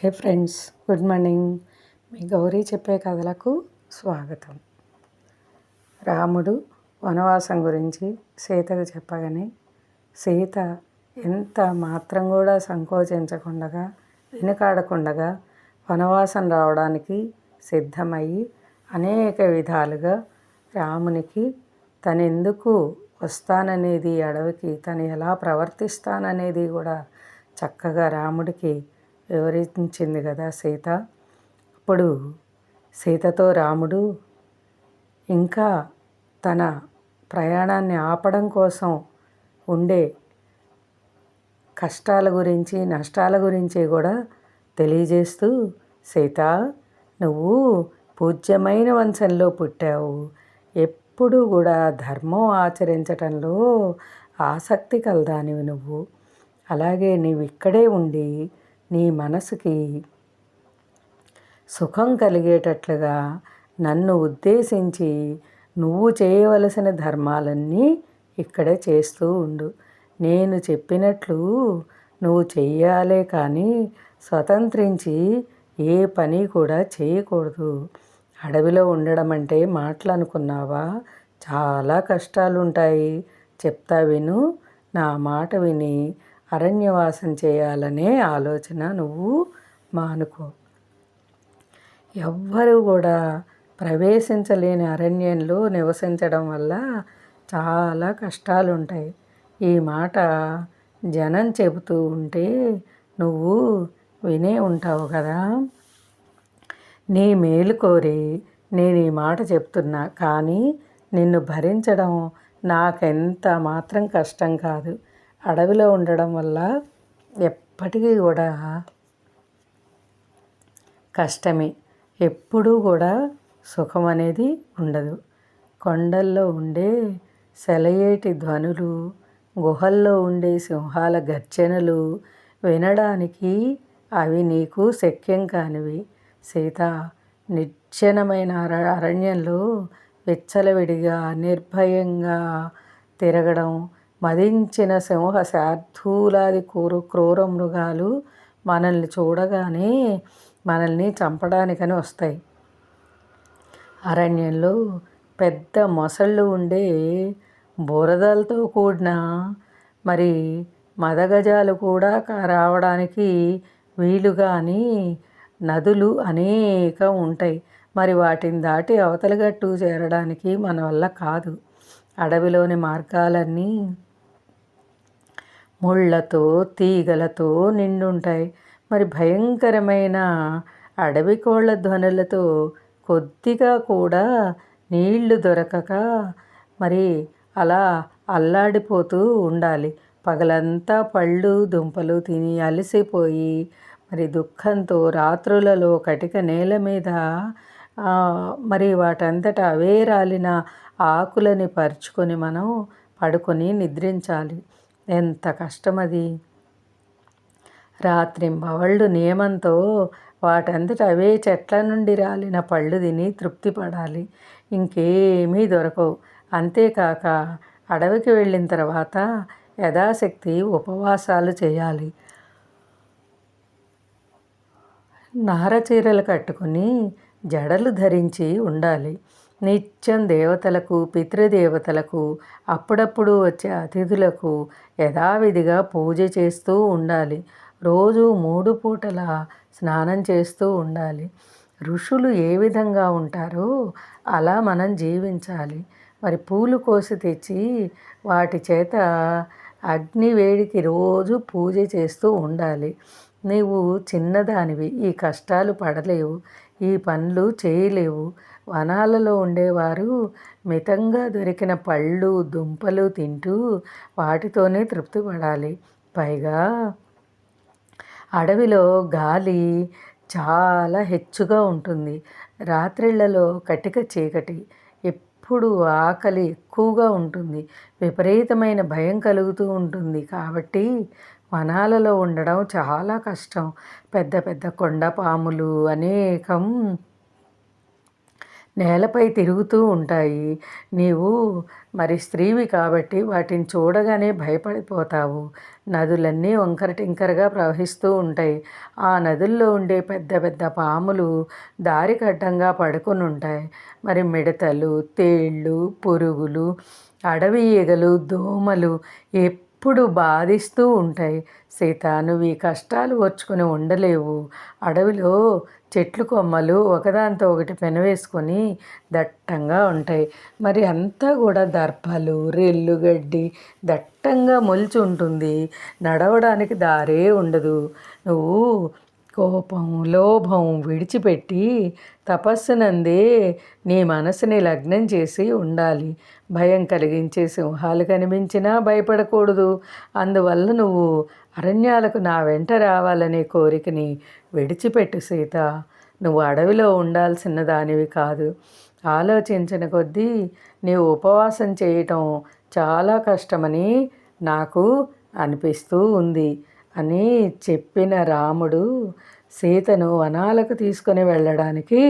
Hi friends good morning. మీ గౌరీ చెప్పే కథలకు స్వాగతం. రాముడు వనవాసం గురించి సీతకు చెప్పగానే సీత ఎంత మాత్రం కూడా సంకోచించకుండగా వెనుకాడకుండగా వనవాసం రావడానికి సిద్ధమయ్యి అనేక విధాలుగా రామునికి తనెందుకు వస్తాననేది అడవికి తను ఎలా ప్రవర్తిస్తాననేది కూడా చక్కగా రాముడికి వివరించింది కదా సీత. అప్పుడు సీతతో రాముడు ఇంకా తన ప్రయాణాన్ని ఆపడం కోసం ఉండే కష్టాల గురించి నష్టాల గురించి కూడా తెలియజేస్తూ సీత నువ్వు పూజ్యమైన వంశంలో పుట్టావు. ఎప్పుడు కూడా ధర్మం ఆచరించటంలో ఆసక్తి కలదానివి నువ్వు. అలాగే నీవు ఇక్కడే ఉండి నీ మనసుకి సుఖం కలిగేటట్లుగా నన్ను ఉద్దేశించి నువ్వు చేయవలసిన ధర్మాలన్నీ ఇక్కడే చేస్తూ ఉండు. నేను చెప్పినట్లు నువ్వు చెయ్యాలే కానీ స్వతంత్రించి ఏ పని కూడా చేయకూడదు. అడవిలో ఉండడం అంటే మాటలు అనుకున్నావా చాలా కష్టాలుంటాయి. చెప్తా విను. నా మాట విని అరణ్యవాసం చేయాలనే ఆలోచన నువ్వు మానుకో. ఎవ్వరు కూడా ప్రవేశించలేని అరణ్యంలో నివసించడం వల్ల చాలా కష్టాలు ఉంటాయి ఈ మాట జనం చెబుతూ ఉంటే నువ్వు వినే ఉంటావు కదా. నీ మేలు కోరి నేను ఈ మాట చెప్తున్నా కానీ నిన్ను భరించడం నాకెంత మాత్రం కష్టం కాదు. అడవిలో ఉండడం వల్ల ఎప్పటికీ కూడా కష్టమే. ఎప్పుడూ కూడా సుఖం అనేది ఉండదు. కొండల్లో ఉండే సెలయేటి ధ్వనులు గుహల్లో ఉండే సింహాల గర్జనలు వినడానికి అవి నీకు శక్యం కానివి. సీత నిర్జనమైన అరణ్యంలో విచ్చలవిడిగా నిర్భయంగా తిరగడం మదించిన సింహ శార్థూలాది క్రూర క్రూర మృగాలు మనల్ని చూడగానే మనల్ని చంపడానికని వస్తాయి. అరణ్యంలో పెద్ద మొసళ్ళు ఉండే బురదలతో కూడిన మరి మదగజాలు కూడా రావడానికి వీలుగాని నదులు అనేక ఉంటాయి. మరి వాటిని దాటి అవతలగట్టు చేరడానికి మన వల్ల కాదు. అడవిలోని మార్గాలన్నీ ముళ్ళతో తీగలతో నిండుంటాయి. మరి భయంకరమైన అడవి కోళ్ళ ధ్వనులతో కొద్దిగా కూడా నీళ్ళు దొరకక మరి అలా అల్లాడిపోతూ ఉండాలి. పగలంతా పళ్ళు దుంపలు తిని అలసిపోయి మరి దుఃఖంతో రాత్రులలో కటిక నేల మీద మరి వాటంతట అవే రాలిన ఆకులని పరుచుకొని మనం పడుకొని నిద్రించాలి. ఎంత కష్టమది. రాత్రింబవళ్ళు నియమంతో వాటంతట అవే చెట్ల నుండి రాలిన పళ్ళు తిని తృప్తి పడాలి ఇంకేమీ దొరకవు. అంతేకాక అడవికి వెళ్ళిన తర్వాత యథాశక్తి ఉపవాసాలు చేయాలి. నారచీరలు కట్టుకుని జడలు ధరించి ఉండాలి. నిత్యం దేవతలకు పితృదేవతలకు అప్పుడప్పుడు వచ్చే అతిథులకు యథావిధిగా పూజ చేస్తూ ఉండాలి. రోజు మూడు పూటల స్నానం చేస్తూ ఉండాలి. ఋషులు ఏ విధంగా ఉంటారో అలా మనం జీవించాలి. మరి పూలు కోసి తెచ్చి వాటి చేత అగ్ని వేడికి రోజు పూజ చేస్తూ ఉండాలి. నీవు చిన్నదానివి ఈ కష్టాలు పడలేవు ఈ పనులు చేయలేవు. వనాలలో ఉండేవారు మితంగా దొరికిన పళ్ళు దుంపలు తింటూ వాటితోనే తృప్తి పడాలి పైగా అడవిలో గాలి చాలా హెచ్చుగా ఉంటుంది. రాత్రిళ్ళలో కటిక చీకటి ఎప్పుడు ఆకలి ఎక్కువగా ఉంటుంది. విపరీతమైన భయం కలుగుతూ ఉంటుంది. కాబట్టి వనాలలో ఉండడం చాలా కష్టం. పెద్ద పెద్ద కొండపాములు అనేకం నేలపై తిరుగుతూ ఉంటాయి. నీవు మరి స్త్రీవి కాబట్టి వాటిని చూడగానే భయపడిపోతావు. నదులన్నీ వంకర టింకరగా ప్రవహిస్తూ ఉంటాయి. ఆ నదుల్లో ఉండే పెద్ద పెద్ద పాములు దారికడ్డంగా పడుకుని పడుకొని ఉంటాయి మరి మిడతలు తేళ్ళు పురుగులు అడవి ఈగలు దోమలు ఎప్పుడు బాధిస్తూ ఉంటాయి. సీత నువ్వు ఈ కష్టాలు ఓర్చుకుని ఉండలేవు. అడవిలో చెట్లు కొమ్మలు ఒకదాంతో ఒకటి పెనవేసుకొని దట్టంగా ఉంటాయి. మరి అంతా కూడా దర్భలు రెల్లుగడ్డి దట్టంగా మొలిచి ఉంటుంది. నడవడానికి దారే ఉండదు. నువ్వు కోపం లోభం విడిచిపెట్టి తపస్సునందే నీ మనసుని లగ్నం చేసి ఉండాలి. భయం కలిగించే సింహాలు కనిపించినా భయపడకూడదు. అందువల్ల నువ్వు అరణ్యాలకు నా వెంట రావాలనే కోరికని విడిచిపెట్టు సీత. నువ్వు అడవిలో ఉండాల్సిన దానివి కాదు. ఆలోచించిన కొద్దీ నీవు ఉపవాసం చేయటం చాలా కష్టమని నాకు అనిపిస్తూ ఉంది. అని చెప్పిన రాముడు సీతను వనాలకు తీసుకొని వెళ్ళడానికి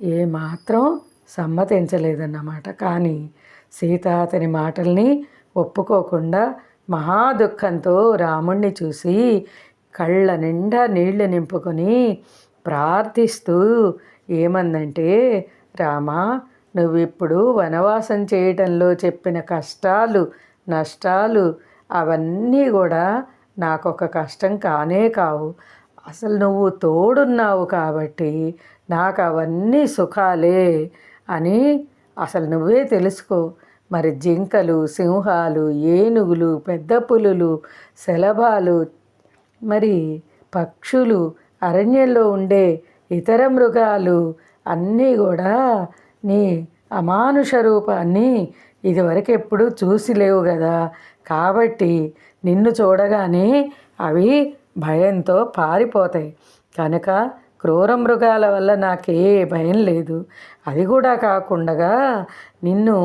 ఏమాత్రం సమ్మతించలేదన్నమాట. కానీ సీత అతని మాటల్ని ఒప్పుకోకుండా మహా దుఃఖంతో రాముణ్ణి చూసి కళ్ళ నిండా నీళ్ళు నింపుకొని ప్రార్థిస్తూ ఏమందంటే రామా నువ్విప్పుడు వనవాసం చేయటంలో చెప్పిన కష్టాలు నష్టాలు అవన్నీ కూడా నాకొక కష్టం కానే కావు. అసలు నువ్వు తోడున్నావు కాబట్టి నాకు అవన్నీ సుఖాలే అని అసలు నువ్వే తెలుసుకో. మరి జింకలు సింహాలు ఏనుగులు పెద్ద పులులు శలభాలు మరి పక్షులు అరణ్యంలో ఉండే ఇతర మృగాలు అన్నీ కూడా నీ అమానుష రూపాన్ని ఇదివరకు ఎప్పుడూ చూసి లేవు కదా కాబట్టి నిన్ను చూడగానే అవి భయంతో పారిపోతాయి. కనుక క్రూర మృగాల వల్ల నాకే భయం లేదు. అది కూడా కాకుండా నిన్ను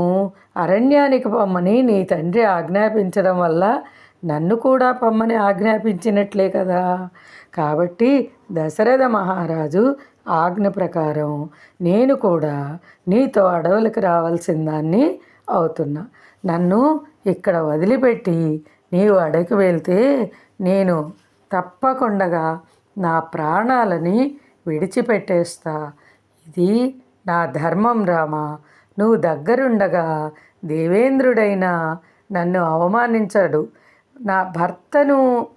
అరణ్యానికి పొమ్మని నీ తండ్రి ఆజ్ఞాపించడం వల్ల నన్ను కూడా పొమ్మని ఆజ్ఞాపించినట్లే కదా. కాబట్టి దశరథ మహారాజు ఆజ్ఞ ప్రకారం నేను కూడా నీతో అడవులకు రావాల్సిన దాన్ని అవుతున్నా. నన్ను ఇక్కడ వదిలిపెట్టి నీవు అడగి వెళ్తే నేను తప్పకుండా నా ప్రాణాలని విడిచిపెట్టేస్తా. ఇది నా ధర్మం రామా. నువ్వు దగ్గరుండగా దేవేంద్రుడైనా నన్ను అవమానించడు. నా భర్తను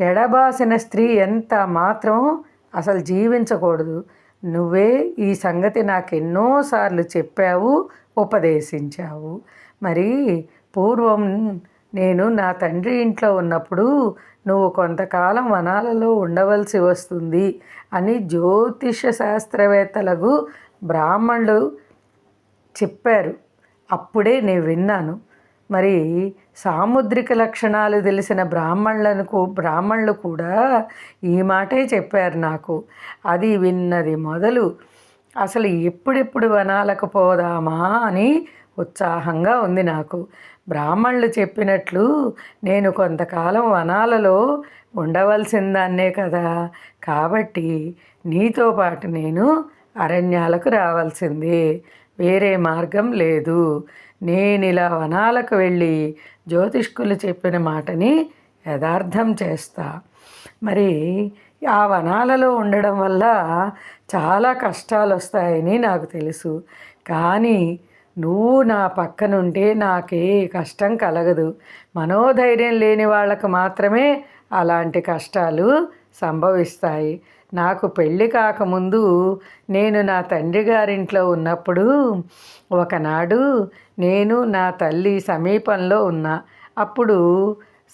ఎడబాసిన స్త్రీ ఎంత మాత్రం అసలు జీవించకూడదు. నువ్వే ఈ సంగతి నాకు ఎన్నోసార్లు చెప్పావు ఉపదేశించావు. మరి పూర్వం నేను నా తండ్రి ఇంట్లో ఉన్నప్పుడు నువ్వు కొంతకాలం వనాలలో ఉండవలసి వస్తుంది అని జ్యోతిష శాస్త్రవేత్తలకు బ్రాహ్మణులు చెప్పారు. అప్పుడే నేను విన్నాను. మరి సాముద్రిక లక్షణాలు తెలిసిన బ్రాహ్మణులకు బ్రాహ్మణులు కూడా ఈ మాటే చెప్పారు నాకు. అది విన్నది మొదలు అసలు ఎప్పుడెప్పుడు వనాలకు పోదామా అని ఉత్సాహంగా ఉంది నాకు. బ్రాహ్మణులు చెప్పినట్లు నేను కొంతకాలం వనాలలో ఉండవలసిందాన్నే కదా. కాబట్టి నీతో పాటు నేను అరణ్యాలకు రావాల్సిందే. వేరే మార్గం లేదు. నేను ఇలా వనాలకు వెళ్ళి జ్యోతిష్కులు చెప్పిన మాటని యథార్థం చేస్తా. మరి ఆ వనాలలో ఉండడం వల్ల చాలా కష్టాలు వస్తాయని నాకు తెలుసు. కానీ నువ్వు నా పక్కనుంటే నాకే కష్టం కలగదు. మనోధైర్యం లేని వాళ్ళకు మాత్రమే అలాంటి కష్టాలు సంభవిస్తాయి. నాకు పెళ్ళి కాకముందు నేను నా తండ్రి గారింట్లో ఉన్నప్పుడు ఒకనాడు నేను నా తల్లి సమీపంలో ఉన్నా. అప్పుడు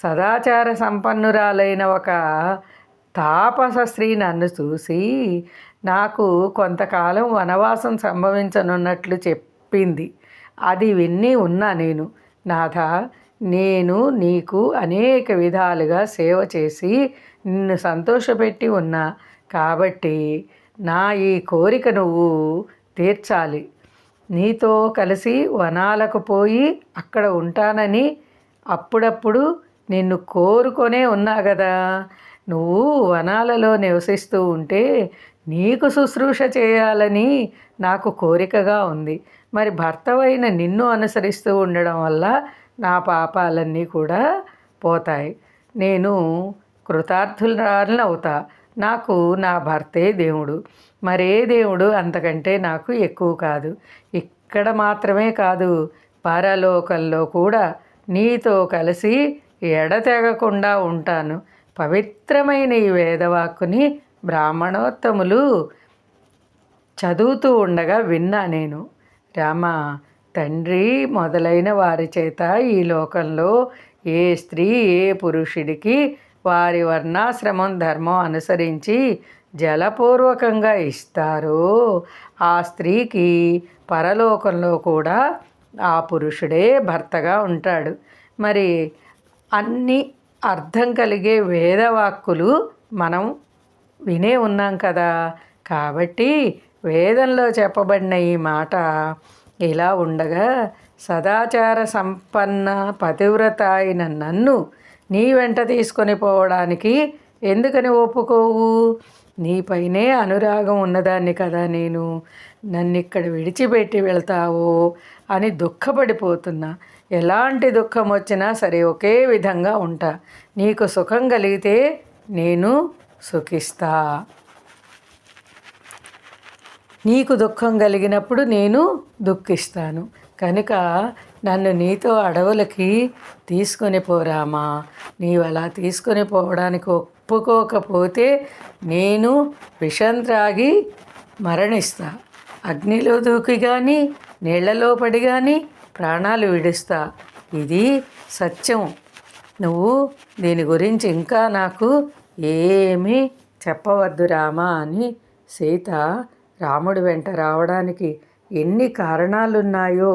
సదాచార సంపన్నురాలైన ఒక తాపస స్త్రీ నన్ను చూసి నాకు కొంతకాలం వనవాసం సంభవించనున్నట్లు చెప్పింది. అది విన్ని ఉన్నా నేను నాథ నేను నీకు అనేక విధాలుగా సేవ చేసి నిన్ను సంతోషపెట్టి ఉన్నా. కాబట్టి నా ఈ కోరిక నువ్వు తీర్చాలి. నీతో కలిసి వనాలకు పోయి అక్కడ ఉంటానని అప్పుడప్పుడు నిన్ను కోరుకొనే ఉన్నా కదా నువ్వు వనాలలో నివసిస్తూ ఉంటే నీకు శుశ్రూష చేయాలని నాకు కోరికగా ఉంది. మరి భర్తవైన నిన్ను అనుసరిస్తూ ఉండడం వల్ల నా పాపాలన్నీ కూడా పోతాయి. నేను కృతార్థురాలను అవుతా. నాకు నా భర్తే దేవుడు. మరే దేవుడు అంతకంటే నాకు ఎక్కువ కాదు. ఇక్కడ మాత్రమే కాదు పరలోకంలో కూడా నీతో కలిసి ఎడతెగకుండా ఉంటాను. పవిత్రమైన ఈ వేదవాక్కుని బ్రాహ్మణోత్తములు చదువుతూ ఉండగా విన్నా నేను. రామ తండ్రి మొదలైన వారి చేత ఈ లోకంలో ఏ స్త్రీ ఏ పురుషుడికి వారి వర్ణాశ్రమం ధర్మం అనుసరించి జలపూర్వకంగా ఇస్తారో ఆ స్త్రీకి పరలోకంలో కూడా ఆ పురుషుడే భర్తగా ఉంటాడు. మరి అన్ని అర్థం కలిగే వేదవాక్కులు మనం వినే ఉన్నాం కదా. కాబట్టి వేదంలో చెప్పబడిన ఈ మాట ఇలా ఉండగా సదాచార సంపన్న పతివ్రత అయిన నన్ను నీ వెంట తీసుకొని పోవడానికి ఎందుకని ఒప్పుకోవు? నీపైనే అనురాగం ఉన్నదాన్ని కదా నేను. నన్ను ఇక్కడ విడిచిపెట్టి వెళ్తావో అని దుఃఖపడిపోతున్నా. ఎలాంటి దుఃఖం వచ్చినా సరే ఒకే విధంగా ఉంటా. నీకు సుఖం కలిగితే నేను సుఖిస్తా. నీకు దుఃఖం కలిగినప్పుడు నేను దుఃఖిస్తాను. కనుక నన్ను నీతో అడవులకి తీసుకొని పోరామా నీవు అలా తీసుకొని పోవడానికి ఒప్పుకోకపోతే నేను విషం త్రాగి మరణిస్తా. అగ్నిలో దూకి కానీ నీళ్ళలో పడి కానీ ప్రాణాలు విడుస్తా. ఇది సత్యం. నువ్వు దీని గురించి ఇంకా నాకు ఏమీ చెప్పవద్దు రామా అని సీత రాముడి వెంట రావడానికి ఎన్ని కారణాలున్నాయో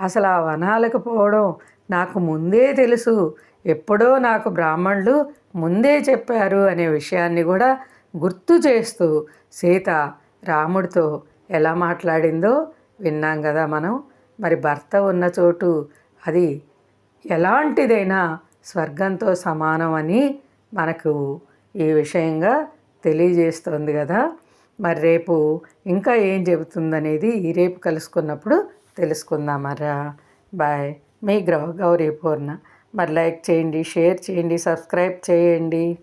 అసలు ఆ వనాలకు పోవడం నాకు ముందే తెలుసు. ఎప్పుడో నాకు బ్రాహ్మణులు ముందే చెప్పారు అనే విషయాన్ని కూడా గుర్తు చేస్తూ సీత రాముడితో ఎలా మాట్లాడిందో విన్నాం కదా మనం. మరి భర్త ఉన్న చోటు అది ఎలాంటిదైనా స్వర్గంతో సమానం అని మనకు ఈ విషయంగా తెలియజేస్తుంది కదా. మరి రేపు ఇంకా ఏం చెబుతుందనేది రేపు కలుసుకున్నప్పుడు తెలుసుకుందామరా బాయ్. మీ గ్రహ గౌరీ పూర్ణ. మరి లైక్ చేయండి షేర్ చేయండి సబ్స్క్రైబ్ చేయండి.